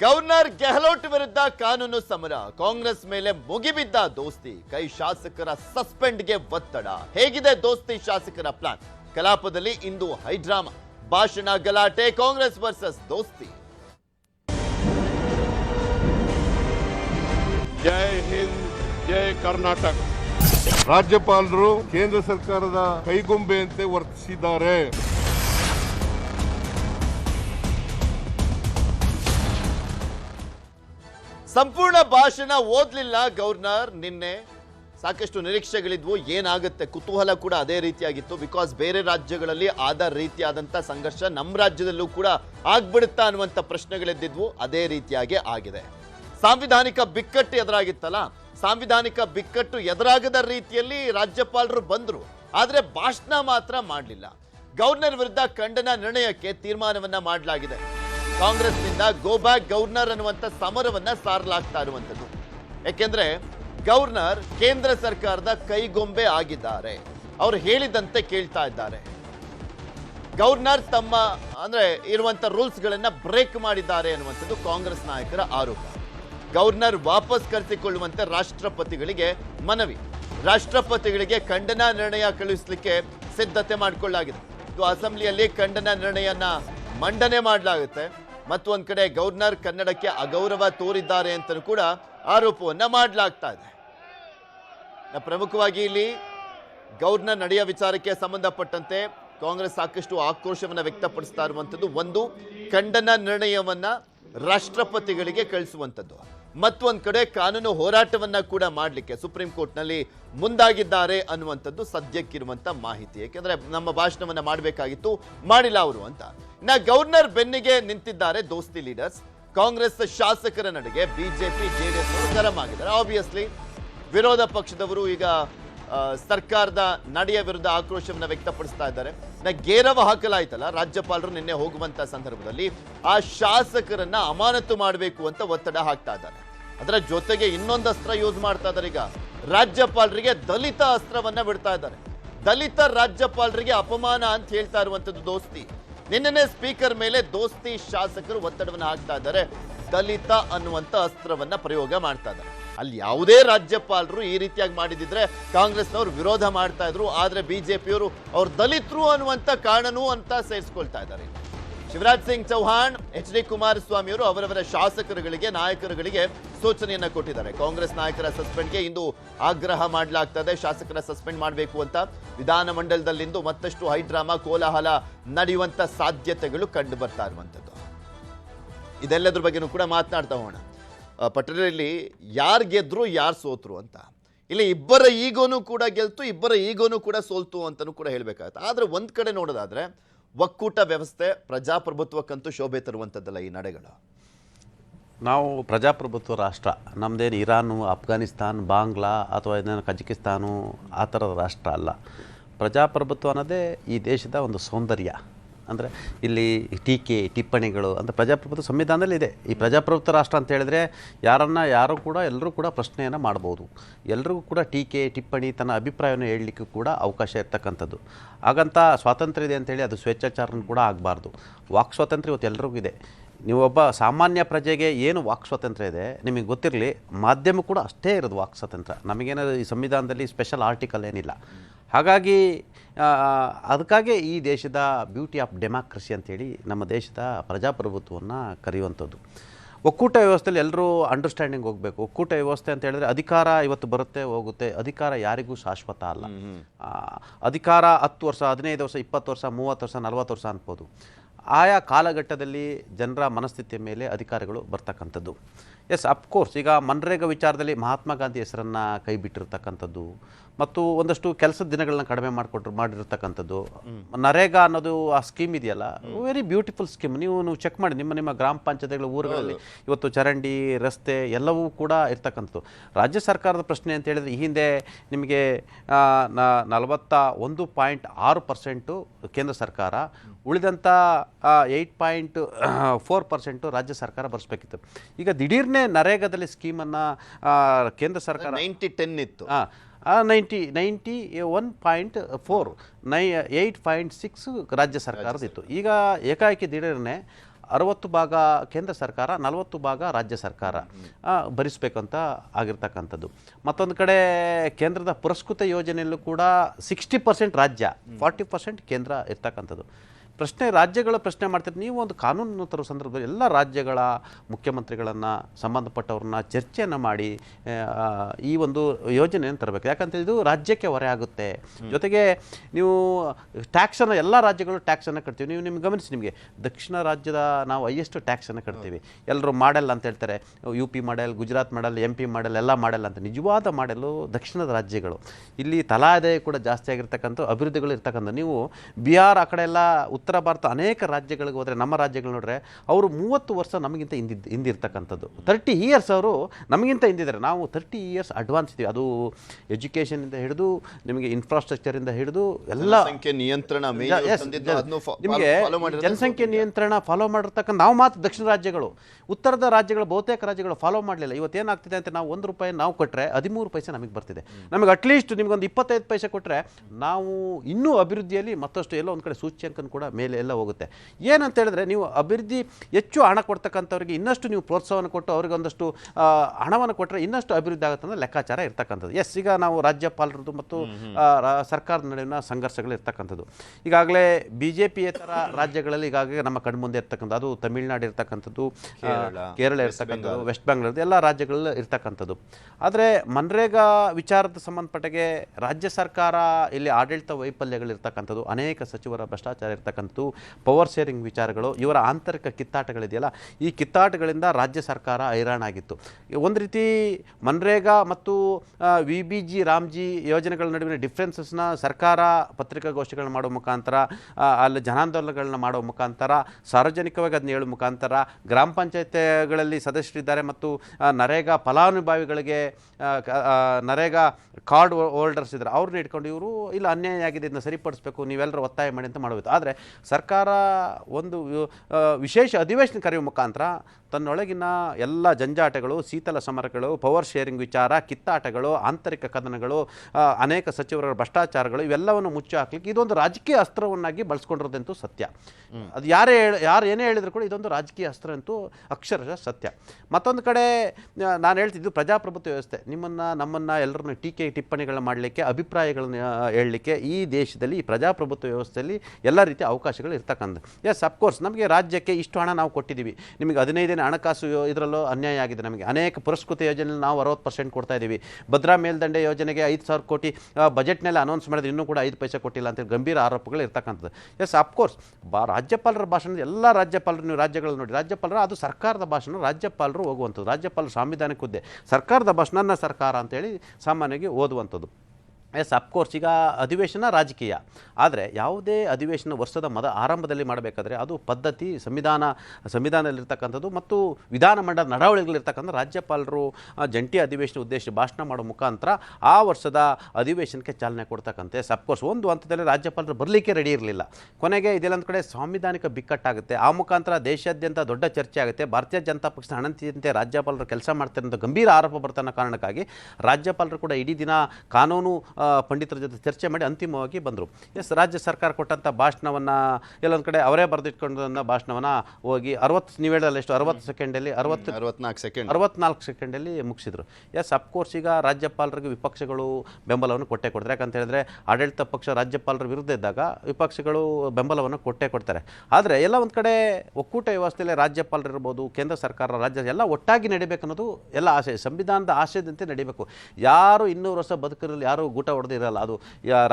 Governor Gehlot ವಿರುದ್ಧ ಕಾನೂನು ಸಮರ. ಕಾಂಗ್ರೆಸ್ ಮೇಲೆ ಮುಗಿಬಿದ್ದ ದೋಸ್ತಿ ಕೈ ಶಾಸಕರ ಸಸ್ಪೆಂಡ್ಗೆ ಒತ್ತಡ. ಹೇಗಿದೆ ದೋಸ್ತಿ ಶಾಸಕರ ಪ್ಲಾನ್? ಕಲಾಪದಲ್ಲಿ ಇಂದು ಹೈಡ್ರಾಮಾ. ಭಾಷಣ ಗಲಾಟೆ ಕಾಂಗ್ರೆಸ್ ವರ್ಸಸ್ ದೋಸ್ತಿ. ಜೈ ಹಿಂದ್ ಜೈ ಕರ್ನಾಟಕ. ರಾಜ್ಯಪಾಲರು ಕೇಂದ್ರ ಸರ್ಕಾರದ ಕೈಗೊಂಬೆಯಂತೆ ವರ್ತಿಸಿದ್ದಾರೆ. ಸಂಪೂರ್ಣ ಭಾಷಣ ಓದ್ಲಿಲ್ಲ ಗವರ್ನರ್ ನಿನ್ನೆ ಸಾಕಷ್ಟು ನಿರೀಕ್ಷೆಗಳಿದ್ವು, ಏನಾಗುತ್ತೆ? ಕುತೂಹಲ ಕೂಡ ಅದೇ ರೀತಿಯಾಗಿತ್ತು. ಬಿಕಾಸ್ ಬೇರೆ ರಾಜ್ಯಗಳಲ್ಲಿ ಆದ ರೀತಿಯಾದಂಥ ಸಂಘರ್ಷ ನಮ್ಮ ರಾಜ್ಯದಲ್ಲೂ ಕೂಡ ಆಗ್ಬಿಡುತ್ತಾ ಅನ್ನುವಂಥ ಪ್ರಶ್ನೆಗಳೆದ್ದಿದ್ವು. ಅದೇ ರೀತಿಯಾಗಿ ಆಗಿದೆ. ಸಾಂವಿಧಾನಿಕ ಬಿಕ್ಕಟ್ಟು ಎದುರಾಗಿತ್ತಲ್ಲ? ಸಾಂವಿಧಾನಿಕ ಬಿಕ್ಕಟ್ಟು ಎದುರಾಗದ ರೀತಿಯಲ್ಲಿ ರಾಜ್ಯಪಾಲರು ಬಂದ್ರು. ಆದರೆ ಭಾಷಣ ಮಾತ್ರ ಮಾಡಲಿಲ್ಲ. ಗವರ್ನರ್ ವಿರುದ್ಧ ಖಂಡನ ನಿರ್ಣಯಕ್ಕೆ ತೀರ್ಮಾನವನ್ನ ಮಾಡಲಾಗಿದೆ. ಕಾಂಗ್ರೆಸ್ನಿಂದ ಗೋ ಬ್ಯಾಕ್ ಗವರ್ನರ್ ಅನ್ನುವಂಥ ಸಮರವನ್ನ ಸಾರಲಾಗ್ತಾ ಇರುವಂಥದ್ದು. ಯಾಕೆಂದ್ರೆ ಗವರ್ನರ್ ಕೇಂದ್ರ ಸರ್ಕಾರದ ಕೈಗೊಂಬೆ ಆಗಿದ್ದಾರೆ. ಅವರು ಹೇಳಿದಂತೆ ಕೇಳ್ತಾ ಇದ್ದಾರೆ. ಗವರ್ನರ್ ತಮ್ಮ, ಅಂದ್ರೆ ಇರುವಂತ ರೂಲ್ಸ್ ಗಳನ್ನ ಬ್ರೇಕ್ ಮಾಡಿದ್ದಾರೆ ಅನ್ನುವಂಥದ್ದು ಕಾಂಗ್ರೆಸ್ ನಾಯಕರ ಆರೋಪ. ಗವರ್ನರ್ ವಾಪಸ್ ಕರೆಸಿಕೊಳ್ಳುವಂತೆ ರಾಷ್ಟ್ರಪತಿಗಳಿಗೆ ಮನವಿ. ರಾಷ್ಟ್ರಪತಿಗಳಿಗೆ ಖಂಡನಾ ನಿರ್ಣಯ ಕಳುಹಿಸಲಿಕ್ಕೆ ಸಿದ್ಧತೆ ಮಾಡಿಕೊಳ್ಳಲಾಗಿದೆ. ಇದು ಅಸೆಂಬ್ಲಿಯಲ್ಲಿ ಖಂಡನ ನಿರ್ಣಯನ ಮಂಡನೆ ಮಾಡಲಾಗುತ್ತೆ. ಮತ್ತು ಒಂದ್ ಕಡೆ ಗವರ್ನರ್ ಕನ್ನಡಕ್ಕೆ ಅಗೌರವ ತೋರಿದ್ದಾರೆ ಅಂತಲೂ ಕೂಡ ಆರೋಪವನ್ನು ಮಾಡಲಾಗ್ತಾ ಇದೆ. ಪ್ರಮುಖವಾಗಿ ಇಲ್ಲಿ ಗವರ್ನರ್ ನಡೆಯ ವಿಚಾರಕ್ಕೆ ಸಂಬಂಧಪಟ್ಟಂತೆ ಕಾಂಗ್ರೆಸ್ ಸಾಕಷ್ಟು ಆಕ್ರೋಶವನ್ನು ವ್ಯಕ್ತಪಡಿಸ್ತಾ ಇರುವಂಥದ್ದು ಒಂದು ಖಂಡನ ನಿರ್ಣಯವನ್ನ ರಾಷ್ಟ್ರಪತಿಗಳಿಗೆ ಕಳಿಸುವಂಥದ್ದು ಮತ್ತೊಂದು ಕಡೆ ಕಾನೂನು ಹೋರಾಟವನ್ನ ಕೂಡ ಮಾಡಲಿಕ್ಕೆ ಸುಪ್ರೀಂ ಕೋರ್ಟ್ನಲ್ಲಿ ಮುಂದಾಗಿದ್ದಾರೆ ಅನ್ನುವಂಥದ್ದು ಸದ್ಯಕ್ಕಿರುವಂತ ಮಾಹಿತಿ. ಯಾಕೆಂದ್ರೆ ನಮ್ಮ ಭಾಷಣವನ್ನ ಮಾಡಬೇಕಾಗಿತ್ತು, ಮಾಡಿಲ್ಲ ಅವರು ಅಂತ. ಇನ್ನ ಗವರ್ನರ್ ಬೆನ್ನಿಗೆ ನಿಂತಿದ್ದಾರೆ ದೋಸ್ತಿ ಲೀಡರ್ಸ್. ಕಾಂಗ್ರೆಸ್ ಶಾಸಕರ ನಡೆಗೆ ಬಿಜೆಪಿ, ಜೆಡಿಎಸ್ ಅವರು ಗರಂ ಆಗಿದ್ದಾರೆ. ಆಬ್ವಿಯಸ್ಲಿ ವಿರೋಧ ಪಕ್ಷದವರು ಈಗ ಸರ್ಕಾರದ ನಡೆಯ ವಿರುದ್ಧ ಆಕ್ರೋಶವನ್ನ ವ್ಯಕ್ತಪಡಿಸ್ತಾ ಇದ್ದಾರೆ. ಗೇರವ ಹಾಕಲಾಯ್ತಲ್ಲ, ರಾಜ್ಯಪಾಲರು ನಿನ್ನೆ ಹೋಗುವಂತ ಸಂದರ್ಭದಲ್ಲಿ ಆ ಶಾಸಕರನ್ನ ಅಮಾನತು ಮಾಡಬೇಕು ಅಂತ ಒತ್ತಡ ಹಾಕ್ತಾ ಇದ್ದಾರೆ. ಅದರ ಜೊತೆಗೆ ಇನ್ನೊಂದು ಅಸ್ತ್ರ ಯೂಸ್ ಮಾಡ್ತಾ ಇದ್ದಾರೆ ಈಗ. ರಾಜ್ಯಪಾಲರಿಗೆ ದಲಿತ ಅಸ್ತ್ರವನ್ನ ಬಿಡ್ತಾ ಇದ್ದಾರೆ. ದಲಿತ ರಾಜ್ಯಪಾಲರಿಗೆ ಅಪಮಾನ ಅಂತ ಹೇಳ್ತಾ ಇರುವಂತದ್ದು ದೋಸ್ತಿ. ನಿನ್ನೆ ಸ್ಪೀಕರ್ ಮೇಲೆ ದೋಸ್ತಿ ಶಾಸಕರು ಒತ್ತಡವನ್ನು ಹಾಕ್ತಾ ಇದ್ದಾರೆ. ದಲಿತ ಅನ್ನುವಂತ ಅಸ್ತ್ರವನ್ನ ಪ್ರಯೋಗ ಮಾಡ್ತಾ ಇದ್ದಾರೆ. ಅಲ್ಲಿ ಯಾವುದೇ ರಾಜ್ಯಪಾಲರು ಈ ರೀತಿಯಾಗಿ ಮಾಡಿದಿದ್ರೆ ಕಾಂಗ್ರೆಸ್ನವರು ವಿರೋಧ ಮಾಡ್ತಾ ಇದ್ರು. ಆದ್ರೆ ಬಿಜೆಪಿಯವರು ಅವ್ರು ದಲಿತರು ಅನ್ನುವಂತ ಕಾರಣನೂ ಅಂತ ಸೇರಿಸ್ಕೊಳ್ತಾ ಇದ್ದಾರೆ. ಶಿವರಾಜ್ ಸಿಂಗ್ ಚೌಹಾಣ್, ಎಚ್ ಡಿ ಕುಮಾರಸ್ವಾಮಿ ಅವರು ಅವರವರ ಶಾಸಕರುಗಳಿಗೆ, ನಾಯಕರುಗಳಿಗೆ ಸೂಚನೆಯನ್ನ ಕೊಟ್ಟಿದ್ದಾರೆ. ಕಾಂಗ್ರೆಸ್ ನಾಯಕರ ಸಸ್ಪೆಂಡ್ಗೆ ಇಂದು ಆಗ್ರಹ ಮಾಡಲಾಗ್ತದೆ. ಶಾಸಕರ ಸಸ್ಪೆಂಡ್ ಮಾಡಬೇಕು ಅಂತ ವಿಧಾನಮಂಡಲದಲ್ಲಿಂದು ಮತ್ತಷ್ಟು ಹೈಡ್ರಾಮಾ ಕೋಲಾಹಲ ನಡೆಯುವಂತ ಸಾಧ್ಯತೆಗಳು ಕಂಡು ಬರ್ತಾ ಇರುವಂಥದ್ದು ಇದೆಲ್ಲದ್ರ ಬಗ್ಗೆನೂ ಕೂಡ ಮಾತನಾಡ್ತಾ ಹೋಗೋಣ. ಪಟ್ಟಣದಲ್ಲಿ ಯಾರು ಗೆದ್ರು, ಯಾರು ಸೋತ್ರು ಅಂತ. ಇಲ್ಲಿ ಇಬ್ಬರ ಈಗೋನು ಕೂಡ ಗೆಲ್ತು, ಇಬ್ಬರ ಈಗೋನು ಕೂಡ ಸೋಲ್ತು ಅಂತಲೂ ಕೂಡ ಹೇಳಬೇಕಾಗುತ್ತೆ. ಆದರೆ ಒಂದು ಕಡೆ ನೋಡೋದಾದ್ರೆ ಒಕ್ಕೂಟ ವ್ಯವಸ್ಥೆ ಪ್ರಜಾಪ್ರಭುತ್ವಕ್ಕಂತೂ ಶೋಭೆ ತರುವಂಥದ್ದಲ್ಲ ಈ ನಡೆಗಳು. ನಾವು ಪ್ರಜಾಪ್ರಭುತ್ವ ರಾಷ್ಟ್ರ ನಮ್ಮದೇನು ಇರಾನು, ಅಫ್ಘಾನಿಸ್ತಾನ್, ಬಾಂಗ್ಲಾ ಅಥವಾ ಏನೇನು ಕಜಕಿಸ್ತಾನು, ಆ ಥರದ ರಾಷ್ಟ್ರ ಅಲ್ಲ. ಪ್ರಜಾಪ್ರಭುತ್ವ ಅನ್ನೋದೇ ಈ ದೇಶದ ಒಂದು ಸೌಂದರ್ಯ. ಅಂದರೆ ಇಲ್ಲಿ ಟೀಕೆ, ಟಿಪ್ಪಣಿಗಳು, ಅಂದರೆ ಪ್ರಜಾಪ್ರಭುತ್ವ ಸಂವಿಧಾನದಲ್ಲಿ ಇದೆ. ಈ ಪ್ರಜಾಪ್ರಭುತ್ವ ರಾಷ್ಟ್ರ ಅಂತ ಹೇಳಿದ್ರೆ ಯಾರನ್ನು ಯಾರು ಕೂಡ, ಎಲ್ಲರೂ ಕೂಡ ಪ್ರಶ್ನೆಯನ್ನು ಮಾಡ್ಬೋದು. ಎಲ್ರಿಗೂ ಕೂಡ ಟೀಕೆ, ಟಿಪ್ಪಣಿ ತನ್ನ ಅಭಿಪ್ರಾಯವನ್ನು ಹೇಳಲಿಕ್ಕೂ ಕೂಡ ಅವಕಾಶ ಇರ್ತಕ್ಕಂಥದ್ದು. ಹಾಗಂತ ಸ್ವಾತಂತ್ರ್ಯ ಇದೆ ಅಂತೇಳಿ ಅದು ಸ್ವೇಚ್ಛಾಚಾರನ ಕೂಡ ಆಗಬಾರ್ದು. ವಾಕ್ ಸ್ವಾತಂತ್ರ್ಯ ಇವತ್ತು ಎಲ್ರಿಗೂ ಇದೆ. ನೀವೊಬ್ಬ ಸಾಮಾನ್ಯ ಪ್ರಜೆಗೆ ಏನು ವಾಕ್ ಸ್ವಾತಂತ್ರ್ಯ ಇದೆ ನಿಮಗೆ ಗೊತ್ತಿರಲಿ, ಮಾಧ್ಯಮ ಕೂಡ ಅಷ್ಟೇ ಇರೋದು ವಾಕ್ ಸ್ವಾತಂತ್ರ್ಯ. ನಮಗೇನಾದ್ರು ಈ ಸಂವಿಧಾನದಲ್ಲಿ ಸ್ಪೆಷಲ್ ಆರ್ಟಿಕಲ್ ಏನಿಲ್ಲ. ಹಾಗಾಗಿ ಅದಕ್ಕಾಗಿ ಈ ದೇಶದ ಬ್ಯೂಟಿ ಆಫ್ ಡೆಮಾಕ್ರಸಿ ಅಂತೇಳಿ ನಮ್ಮ ದೇಶದ ಪ್ರಜಾಪ್ರಭುತ್ವವನ್ನು ಕರೆಯುವಂಥದ್ದು. ಒಕ್ಕೂಟ ವ್ಯವಸ್ಥೆಯಲ್ಲಿ ಎಲ್ಲರೂ ಅಂಡರ್ಸ್ಟ್ಯಾಂಡಿಂಗ್ ಹೋಗಬೇಕು. ಒಕ್ಕೂಟ ವ್ಯವಸ್ಥೆ ಅಂತ ಹೇಳಿದ್ರೆ ಅಧಿಕಾರ ಇವತ್ತು ಬರುತ್ತೆ ಹೋಗುತ್ತೆ. ಅಧಿಕಾರ ಯಾರಿಗೂ ಶಾಶ್ವತ ಅಲ್ಲ. ಅಧಿಕಾರ ಹತ್ತು ವರ್ಷ ಹದಿನೈದು ವರ್ಷ ಇಪ್ಪತ್ತು ವರ್ಷ ಮೂವತ್ತು ವರ್ಷ ನಲ್ವತ್ತು ವರ್ಷ ಅನ್ಬೋದು. ಆಯಾ ಕಾಲಘಟ್ಟದಲ್ಲಿ ಜನರ ಮನಸ್ಥಿತಿಯ ಮೇಲೆ ಅಧಿಕಾರಿಗಳು ಬರ್ತಕ್ಕಂಥದ್ದು. ಎಸ್ ಅಫ್ಕೋರ್ಸ್ ಈಗ ಮನ್ರೇಗಾ ವಿಚಾರದಲ್ಲಿ ಮಹಾತ್ಮ ಗಾಂಧಿ ಹೆಸರನ್ನು ಕೈ ಬಿಟ್ಟಿರ್ತಕ್ಕಂಥದ್ದು ಮತ್ತು ಒಂದಷ್ಟು ಕೆಲಸದ ದಿನಗಳನ್ನ ಕಡಿಮೆ ಮಾಡಿಕೊಟ್ರು ಮಾಡಿರ್ತಕ್ಕಂಥದ್ದು. ನರೇಗಾ ಅನ್ನೋದು ಆ ಸ್ಕೀಮ್ ಇದೆಯಲ್ಲ? ವೆರಿ ಬ್ಯೂಟಿಫುಲ್ ಸ್ಕೀಮ್ ನೀವು ನೀವು ಚೆಕ್ ಮಾಡಿ ನಿಮ್ಮ ನಿಮ್ಮ ಗ್ರಾಮ ಪಂಚಾಯತ್ಗಳ ಊರುಗಳಲ್ಲಿ ಇವತ್ತು ಚರಂಡಿ ರಸ್ತೆ ಎಲ್ಲವೂ ಕೂಡ ಇರ್ತಕ್ಕಂಥದ್ದು. ರಾಜ್ಯ ಸರ್ಕಾರದ ಪ್ರಶ್ನೆ ಅಂತ ಹೇಳಿದ್ರೆ ಈ ಹಿಂದೆ ನಿಮಗೆ ನಲವತ್ತ ಒಂದು ಪಾಯಿಂಟ್ ಆರು ಪರ್ಸೆಂಟು ಕೇಂದ್ರ ಸರ್ಕಾರ ಉಳಿದಂಥ ಏಯ್ಟ್ ಪಾಯಿಂಟ್ ಫೋರ್ ಪರ್ಸೆಂಟು ರಾಜ್ಯ ಸರ್ಕಾರ ಬರೆಸ್ಬೇಕಿತ್ತು. ಈಗ ದಿಢೀರ್ನೇ ನರೇಗಾದಲ್ಲಿ ಸ್ಕೀಮನ್ನು ಕೇಂದ್ರ ಸರ್ಕಾರ ನೈಂಟಿ ಟೆನ್ ಇತ್ತು. Ninety ninety one point four, ನೈ, ಏಯ್ಟ್ ಪಾಯಿಂಟ್ ಸಿಕ್ಸ್ ರಾಜ್ಯ ಸರ್ಕಾರದಿತ್ತು ಈಗ ಏಕಾಏಕಿ ದಿಢೀರನೆ ಅರವತ್ತು ಭಾಗ ಕೇಂದ್ರ ಸರ್ಕಾರ, ನಲವತ್ತು ಭಾಗ ರಾಜ್ಯ ಸರ್ಕಾರ ಭರಿಸಬೇಕಂತ ಆಗಿರ್ತಕ್ಕಂಥದ್ದು. ಮತ್ತೊಂದು ಕಡೆ ಕೇಂದ್ರದ ಪುರಸ್ಕೃತ ಯೋಜನೆಯಲ್ಲೂ ಕೂಡ ಸಿಕ್ಸ್ಟಿ ಪರ್ಸೆಂಟ್ ರಾಜ್ಯ, ಫಾರ್ಟಿ ಪರ್ಸೆಂಟ್ ಕೇಂದ್ರ ಇರ್ತಕ್ಕಂಥದ್ದು. ಪ್ರಶ್ನೆ ರಾಜ್ಯಗಳ ಪ್ರಶ್ನೆ ಮಾಡ್ತೀರಿ. ನೀವು ಒಂದು ಕಾನೂನನ್ನು ತರೋ ಸಂದರ್ಭದಲ್ಲಿ ಎಲ್ಲ ರಾಜ್ಯಗಳ ಮುಖ್ಯಮಂತ್ರಿಗಳನ್ನು ಸಂಬಂಧಪಟ್ಟವ್ರನ್ನ ಚರ್ಚೆಯನ್ನು ಮಾಡಿ ಈ ಒಂದು ಯೋಜನೆಯನ್ನು ತರಬೇಕು. ಯಾಕಂತ ಇದು ರಾಜ್ಯಕ್ಕೆ ಹೊರೆ ಆಗುತ್ತೆ. ಜೊತೆಗೆ ನೀವು ಟ್ಯಾಕ್ಸನ್ನು ಎಲ್ಲ ರಾಜ್ಯಗಳು ಟ್ಯಾಕ್ಸನ್ನು ಕಟ್ತೀವಿ. ನೀವು ನಿಮ್ಗೆ ಗಮನಿಸಿ ನಿಮಗೆ ದಕ್ಷಿಣ ರಾಜ್ಯದ ನಾವು ಹೈಯೆಸ್ಟ್ ಟ್ಯಾಕ್ಸನ್ನು ಕಟ್ತೀವಿ. ಎಲ್ಲರೂ ಮಾಡೆಲ್ ಅಂತ ಹೇಳ್ತಾರೆ. U P model Gujarat model M P model ಎಲ್ಲ ಮಾಡೆಲ್ ಅಂತ. ನಿಜವಾದ ಮಾಡೆಲ್ಲು ದಕ್ಷಿಣದ ರಾಜ್ಯಗಳು. ಇಲ್ಲಿ ತಲಾ ಆದಾಯ ಕೂಡ ಜಾಸ್ತಿ ಆಗಿರ್ತಕ್ಕಂಥ ಅಭಿವೃದ್ಧಿಗಳು ಇರ್ತಕ್ಕಂಥ ನೀವು ಬಿಹಾರ್ ಆ ಕಡೆ ಎಲ್ಲ ಉತ್ತರ ಭಾರತ ಅನೇಕ ರಾಜ್ಯಗಳಿಗೆ ಹೋದರೆ ನಮ್ಮ ರಾಜ್ಯಗಳು ನೋಡ್ರೆ ಅವರು ಮೂವತ್ತು ವರ್ಷ ನಮಗಿಂತ ಹಿಂದಿದ್ದು ಹಿಂದಿರ್ತಕ್ಕಂಥದ್ದು. ತರ್ಟಿ ಇಯರ್ಸ್ ಅವರು ನಮಗಿಂತ ಹಿಂದಿದ್ದಾರೆ. ನಾವು ತರ್ಟಿ ಇಯರ್ಸ್ ಅಡ್ವಾನ್ಸ್ ಇದ್ದೀವಿ. ಅದು ಎಜುಕೇಷನಿಂದ ಹಿಡಿದು ನಿಮಗೆ ಇನ್ಫ್ರಾಸ್ಟ್ರಕ್ಚರಿಂದ ಹಿಡಿದು ಎಲ್ಲ ಸಂಖ್ಯೆ ನಿಯಂತ್ರಣ ನಿಮಗೆ ಜನಸಂಖ್ಯೆ ನಿಯಂತ್ರಣ ಫಾಲೋ ಮಾಡಿರ್ತಕ್ಕಂಥ ನಾವು ಮಾತ್ರ ದಕ್ಷಿಣ ರಾಜ್ಯಗಳು. ಉತ್ತರದ ರಾಜ್ಯಗಳು ಬಹುತೇಕ ರಾಜ್ಯಗಳು ಫಾಲೋ ಮಾಡಲಿಲ್ಲ. ಇವತ್ತೇನಾಗ್ತಿದೆ ಅಂತ ನಾವು ಒಂದು ರೂಪಾಯಿ ನಾವು ಕೊಟ್ಟರೆ ಹದಿಮೂರು ಪೈಸೆ ನಮಗೆ ಬರ್ತಿದೆ. ನಮಗೆ ಅಟ್ಲೀಸ್ಟ್ ನಿಮ್ಗೊಂದು ಇಪ್ಪತ್ತೈದು ಪೈಸೆ ಕೊಟ್ಟರೆ ನಾವು ಇನ್ನೂ ಅಭಿವೃದ್ಧಿಯಲ್ಲಿ ಮತ್ತಷ್ಟು ಎಲ್ಲೋ ಒಂದು ಕಡೆ ಸೂಚ್ಯಂಕನ ಕೂಡ ಮೇಲೆ ಎಲ್ಲ ಹೋಗುತ್ತೆ. ಏನಂತ ಹೇಳಿದ್ರೆ ನೀವು ಅಭಿವೃದ್ಧಿ ಹೆಚ್ಚು ಹಣ ಕೊಡ್ತಕ್ಕಂಥವ್ರಿಗೆ ಇನ್ನಷ್ಟು ನೀವು ಪ್ರೋತ್ಸಾಹವನ್ನು ಕೊಟ್ಟು ಅವ್ರಿಗೆ ಒಂದಷ್ಟು ಹಣವನ್ನು ಕೊಟ್ಟರೆ ಇನ್ನಷ್ಟು ಅಭಿವೃದ್ಧಿ ಆಗುತ್ತೆ ಅನ್ನೋ ಲೆಕ್ಕಾಚಾರ ಇರ್ತಕ್ಕಂಥದ್ದು. ಎಸ್ ಈಗ ನಾವು ರಾಜ್ಯಪಾಲರದ್ದು ಮತ್ತು ಸರ್ಕಾರದ ನಡುವಿನ ಸಂಘರ್ಷಗಳು ಇರ್ತಕ್ಕಂಥದ್ದು. ಈಗಾಗಲೇ ಬಿ ಜೆ ಪಿಯೇತರ ರಾಜ್ಯಗಳಲ್ಲಿ ಈಗಾಗಲೇ ನಮ್ಮ ಕಣ್ಮುಂದೆ ಇರ್ತಕ್ಕಂಥ ಅದು ತಮಿಳುನಾಡು ಇರ್ತಕ್ಕಂಥದ್ದು ಕೇರಳ, ಇರ್ತಕ್ಕಂಥದ್ದು ವೆಸ್ಟ್ ಬೆಂಗಳೂರು ಎಲ್ಲ ರಾಜ್ಯಗಳಲ್ಲಿ ಇರ್ತಕ್ಕಂಥದ್ದು. ಆದರೆ ಮನ್ರೇಗಾ ವಿಚಾರದ ಸಂಬಂಧಪಟ್ಟಗೆ ರಾಜ್ಯ ಸರ್ಕಾರ ಇಲ್ಲಿ ಆಡಳಿತ ವೈಫಲ್ಯಗಳು ಇರ್ತಕ್ಕಂಥದ್ದು ಅನೇಕ ಸಚಿವರ ಭ್ರಷ್ಟಾಚಾರ ಇರ್ತಕ್ಕಂಥದ್ದು ಪವರ್ ಶೇರಿಂಗ್ ವಿಚಾರಗಳು, ಇವರ ಆಂತರಿಕ ಕಿತ್ತಾಟಗಳಿದೆಯಲ್ಲ, ಈ ಕಿತ್ತಾಟಗಳಿಂದ ರಾಜ್ಯ ಸರ್ಕಾರ ಹೈರಾಣಾಗಿತ್ತು ಒಂದು ರೀತಿ ಮನ್ರೇಗಾ ಮತ್ತು ವಿ ಬಿ ಜಿ ರಾಮ್ಜಿ ಯೋಜನೆಗಳ ನಡುವಿನ ಡಿಫ್ರೆನ್ಸಸ್ನ ಸರ್ಕಾರ ಪತ್ರಿಕಾಗೋಷ್ಠಿಗಳನ್ನ ಮಾಡೋ ಮುಖಾಂತರ ಅಲ್ಲಿ ಜನಾಂದೋಲನಗಳನ್ನ ಮಾಡೋ ಮುಖಾಂತರ, ಸಾರ್ವಜನಿಕವಾಗಿ ಅದನ್ನ ಹೇಳೋ ಮುಖಾಂತರ, ಗ್ರಾಮ ಪಂಚಾಯತ್ಗಳಲ್ಲಿ ಸದಸ್ಯರಿದ್ದಾರೆ ಮತ್ತು ನರೇಗಾ ಫಲಾನುಭವಿಗಳಿಗೆ ನರೇಗಾ ಕಾರ್ಡ್ ಹೋಲ್ಡರ್ಸ್ ಇದ್ದಾರೆ. ಅವ್ರನ್ನ ಇಟ್ಕೊಂಡು ಇವರು ಇಲ್ಲ ಅನ್ಯಾಯ ಆಗಿದೆ ಇದನ್ನ ಸರಿಪಡಿಸಬೇಕು, ನೀವೆಲ್ಲರೂ ಒತ್ತಾಯ ಮಾಡಿ ಅಂತ ಮಾಡಬೇಕು ಆದರೆ ಸರ್ಕಾರ ಒಂದು ವಿಶೇಷ ಅಧಿವೇಶನ ಕರೆಯುವ ಮುಖಾಂತರ ತನ್ನೊಳಗಿನ ಎಲ್ಲ ಜಂಜಾಟಗಳು ಶೀತಲ ಸಮರಗಳು ಪವರ್ ಶೇರಿಂಗ್ ವಿಚಾರ ಕಿತ್ತಾಟಗಳು ಆಂತರಿಕ ಕದನಗಳು ಅನೇಕ ಸಚಿವರ ಭ್ರಷ್ಟಾಚಾರಗಳು ಇವೆಲ್ಲವನ್ನು ಮುಚ್ಚಿ ಹಾಕ್ಲಿಕ್ಕೆ ಇದೊಂದು ರಾಜಕೀಯ ಅಸ್ತ್ರವನ್ನಾಗಿ ಬಳಸ್ಕೊಂಡಿರೋದಂತೂ ಸತ್ಯ. ಅದು ಯಾರೇ ಹೇಳ ಯಾರು ಏನೇ ಹೇಳಿದ್ರು ಕೂಡ ಇದೊಂದು ರಾಜಕೀಯ ಅಸ್ತ್ರ ಅಂತೂ ಅಕ್ಷರಶಃ ಸತ್ಯ. ಮತ್ತೊಂದು ಕಡೆ ನಾನು ಹೇಳ್ತಿದ್ದು ಪ್ರಜಾಪ್ರಭುತ್ವ ವ್ಯವಸ್ಥೆ. ನಿಮ್ಮನ್ನು ನಮ್ಮನ್ನು ಎಲ್ಲರನ್ನು ಟೀಕೆ ಟಿಪ್ಪಣಿಗಳನ್ನ ಮಾಡಲಿಕ್ಕೆ ಅಭಿಪ್ರಾಯಗಳನ್ನು ಹೇಳಲಿಕ್ಕೆ ಈ ದೇಶದಲ್ಲಿ ಈ ಪ್ರಜಾಪ್ರಭುತ್ವ ವ್ಯವಸ್ಥೆಯಲ್ಲಿ ಎಲ್ಲ ರೀತಿಯ ಅವಕಾಶಗಳು ಇರ್ತಕ್ಕಂಥ. ಎಸ್ ಅಫ್ಕೋರ್ಸ್ ನಮಗೆ ರಾಜ್ಯಕ್ಕೆ ಇಷ್ಟು ಹಣ ನಾವು ಕೊಟ್ಟಿದ್ದೀವಿ. ನಿಮಗೆ ಹದಿನೈದನೇ ಹಣಕಾಸು ಇದರಲ್ಲೂ ಅನ್ಯಾಯ ಆಗಿದೆ ನಮಗೆ. ಅನೇಕ ಪುರಸ್ಕೃತ ಯೋಜನೆಯಲ್ಲಿ ನಾವು ಅರವತ್ತು ಪರ್ಸೆಂಟ್ ಕೊಡ್ತಾ ಇದ್ದೀವಿ. ಭದ್ರಾ ಮೇಲ್ದಂಡೆ ಯೋಜನೆಗೆ ಐದು ಸಾವಿರ ಕೋಟಿ ಬಜೆಟ್ನಲ್ಲಿ ಅನೌನ್ಸ್ ಮಾಡಿದ್ರೆ ಇನ್ನೂ ಕೂಡ ಐದು ಪೈಸೆ ಕೊಟ್ಟಿಲ್ಲ ಅಂತೇಳಿ ಗಂಭೀರ ಆರೋಪಗಳು ಇರ್ತಕ್ಕಂಥದ್ದು. ಎಸ್ ಅಫ್ಕೋರ್ಸ್ ಬಾ, ರಾಜ್ಯಪಾಲರ ಭಾಷಣ ಎಲ್ಲ ರಾಜ್ಯಪಾಲರು ನೀವು ರಾಜ್ಯಗಳು ನೋಡಿ. ರಾಜ್ಯಪಾಲರು, ಅದು ಸರ್ಕಾರದ ಭಾಷಣ, ರಾಜ್ಯಪಾಲರು ಹೋಗುವಂಥದ್ದು. ರಾಜ್ಯಪಾಲರು ಸಾಂವಿಧಾನಿಕ ಹುದ್ದೆ. ಸರ್ಕಾರದ ಭಾಷಣ ಸರ್ಕಾರ ಅಂತೇಳಿ ಸಾಮಾನ್ಯವಾಗಿ ಓದುವಂಥದ್ದು. ಎಸ್ ಅಫ್ಕೋರ್ಸ್ ಈಗ ಅಧಿವೇಶನ ರಾಜಕೀಯ. ಆದರೆ ಯಾವುದೇ ಅಧಿವೇಶನ ವರ್ಷದ ಮದ ಆರಂಭದಲ್ಲಿ ಮಾಡಬೇಕಾದ್ರೆ ಅದು ಪದ್ಧತಿ, ಸಂವಿಧಾನ, ಸಂವಿಧಾನದಲ್ಲಿರ್ತಕ್ಕಂಥದ್ದು ಮತ್ತು ವಿಧಾನಮಂಡಲ ನಡಾವಳಿಗಳಿರ್ತಕ್ಕಂಥ ರಾಜ್ಯಪಾಲರು ಜಂಟಿ ಅಧಿವೇಶನ ಉದ್ದೇಶ ಭಾಷಣ ಮಾಡೋ ಮುಖಾಂತರ ಆ ವರ್ಷದ ಅಧಿವೇಶನಕ್ಕೆ ಚಾಲನೆ ಕೊಡ್ತಕ್ಕಂತೆ. ಎಸ್ ಅಫ್ಕೋರ್ಸ್ ಒಂದು ಹಂತದಲ್ಲಿ ರಾಜ್ಯಪಾಲರು ಬರಲಿಕ್ಕೆ ರೆಡಿ ಇರಲಿಲ್ಲ. ಕೊನೆಗೆ ಇದೆಲ್ಲೊಂದು ಕಡೆ ಸಾಂವಿಧಾನಿಕ ಬಿಕ್ಕಟ್ಟಾಗುತ್ತೆ. ಆ ಮುಖಾಂತರ ದೇಶಾದ್ಯಂತ ದೊಡ್ಡ ಚರ್ಚೆ ಆಗುತ್ತೆ. ಭಾರತೀಯ ಜನತಾ ಪಕ್ಷದ ಹಣಂತಿಯಂತೆ ರಾಜ್ಯಪಾಲರು ಕೆಲಸ ಮಾಡ್ತಾರೆ ಅಂತ ಗಂಭೀರ ಆರೋಪ ಬರ್ತಾನೆ ಕಾರಣಕ್ಕಾಗಿ ರಾಜ್ಯಪಾಲರು ಕೂಡ ಇಡೀ ದಿನ ಕಾನೂನು ಪಂಡಿತರ ಜೊತೆ ಚರ್ಚೆ ಮಾಡಿ ಅಂತಿಮವಾಗಿ ಬಂದರು. ಎಸ್ ರಾಜ್ಯ ಸರ್ಕಾರ ಕೊಟ್ಟಂಥ ಭಾಷಣವನ್ನು ಎಲ್ಲೊಂದು ಕಡೆ ಅವರೇ ಬರೆದಿಟ್ಕೊಂಡಂಥ ಭಾಷಣವನ್ನು ಹೋಗಿ ಅರವತ್ತು ನೀವು ಹೇಳಲ್ಲ ಎಷ್ಟು ಅರವತ್ತು ಸೆಕೆಂಡಲ್ಲಿ ಅರವತ್ತು ಅರವತ್ನಾಲ್ಕು ಸೆಕೆಂಡ್. ಅರವತ್ನಾಲ್ಕು ಸೆಕೆಂಡಲ್ಲಿ ಮುಗಿಸಿದ್ರು. ಎಸ್ ಅಫ್ಕೋರ್ಸ್ ಈಗ ರಾಜ್ಯಪಾಲರಿಗೆ ವಿಪಕ್ಷಗಳು ಬೆಂಬಲವನ್ನು ಕೊಟ್ಟೆ ಕೊಡ್ತಾರೆ. ಯಾಕಂತ ಹೇಳಿದ್ರೆ ಆಡಳಿತ ಪಕ್ಷ ರಾಜ್ಯಪಾಲರ ವಿರುದ್ಧ ಇದ್ದಾಗ ವಿಪಕ್ಷಗಳು ಬೆಂಬಲವನ್ನು ಕೊಟ್ಟೆ ಕೊಡ್ತಾರೆ. ಆದರೆ ಎಲ್ಲ ಒಂದು ಕಡೆ ಒಕ್ಕೂಟ ವ್ಯವಸ್ಥೆಯಲ್ಲಿ ರಾಜ್ಯಪಾಲರಿರ್ಬೋದು ಕೇಂದ್ರ ಸರ್ಕಾರ ರಾಜ್ಯ ಎಲ್ಲ ಒಟ್ಟಾಗಿ ನಡಿಬೇಕನ್ನೋದು ಎಲ್ಲ ಆಸೆ ಸಂವಿಧಾನದ ಆಶಯದಂತೆ ನಡಿಬೇಕು. ಯಾರು ಇನ್ನೂರು ವರ್ಷ ಬದುಕರಲ್ಲಿ ಯಾರು ಗೂಟ ಹೊಡೆದು ಇರಲ್ಲ. ಅದು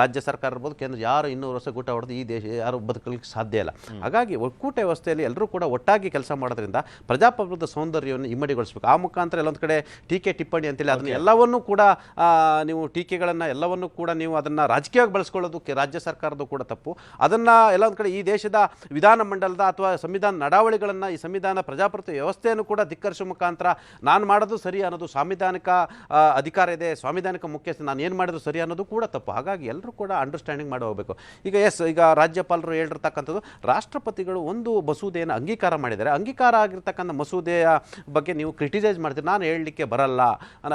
ರಾಜ್ಯ ಸರ್ಕಾರ ಇರ್ಬೋದು ಕೇಂದ್ರ ಯಾರು ಇನ್ನೂರು ವರ್ಷ ಗೂಟ ಹೊಡೆದು ಈ ದೇಶ ಯಾರು ಬದುಕಲಿಕ್ಕೆ ಸಾಧ್ಯ ಇಲ್ಲ. ಹಾಗಾಗಿ ಒಕ್ಕೂಟ ವ್ಯವಸ್ಥೆಯಲ್ಲಿ ಎಲ್ಲರೂ ಕೂಡ ಒಟ್ಟಾಗಿ ಕೆಲಸ ಮಾಡೋದ್ರಿಂದ ಪ್ರಜಾಪ್ರಭುತ್ವ ಸೌಂದರ್ಯವನ್ನು ಇಮ್ಮಡಿಗೊಳಿಸಬೇಕು. ಆ ಮುಖಾಂತರ ಎಲ್ಲೊಂದು ಕಡೆ ಟೀಕೆ ಟಿಪ್ಪಣಿ ಅಂತೇಳಿ ಅದನ್ನ ಎಲ್ಲವನ್ನೂ ಕೂಡ ನೀವು ಟೀಕೆಗಳನ್ನು ಎಲ್ಲವನ್ನೂ ಕೂಡ ನೀವು ಅದನ್ನು ರಾಜಕೀಯವಾಗಿ ಬಳಸ್ಕೊಳ್ಳೋದಕ್ಕೆ ರಾಜ್ಯ ಸರ್ಕಾರದ್ದು ಕೂಡ ತಪ್ಪು. ಅದನ್ನು ಎಲ್ಲೊಂದು ಕಡೆ ಈ ದೇಶದ ವಿಧಾನಮಂಡಲದ ಅಥವಾ ಸಂವಿಧಾನ ನಡಾವಳಿಗಳನ್ನು ಈ ಸಂವಿಧಾನ ಪ್ರಜಾಪ್ರಭುತ್ವ ವ್ಯವಸ್ಥೆಯನ್ನು ಕೂಡ ಧಿಕ್ಕರಿಸುವ ಮುಖಾಂತರ ನಾನು ಮಾಡೋದು ಸರಿ ಅನ್ನೋದು ಸಾಂವಿಧಾನಿಕ ಅಧಿಕಾರ ಇದೆ ಸಾಂವಿಧಾನಿಕ ಮುಖ್ಯಸ್ಥ ನಾನು ಏನು ಮಾಡಿದ್ರು ಸರಿ ಅನ್ನೋದು ಕೂಡ ತಪ್ಪು. ಹಾಗಾಗಿ ಎಲ್ಲರೂ ಕೂಡ ಅಂಡರ್ಸ್ಟ್ಯಾಂಡಿಂಗ್ ಮಾಡಿ ಹೋಗಬೇಕು. ಈಗ ಎಸ್ ಈಗ ರಾಜ್ಯಪಾಲರು ಹೇಳಿರ್ತಕ್ಕಂಥದ್ದು, ರಾಷ್ಟ್ರಪತಿಗಳು ಒಂದು ಮಸೂದೆಯನ್ನು ಅಂಗೀಕಾರ ಮಾಡಿದ್ದಾರೆ. ಅಂಗೀಕಾರ ಆಗಿರ್ತಕ್ಕಂಥ ಮಸೂದೆಯ ಬಗ್ಗೆ ನೀವು ಕ್ರಿಟಿಸೈಸ್ ಮಾಡ್ತೀರಿ. ನಾನು ಹೇಳಲಿಕ್ಕೆ ಬರಲ್ಲ.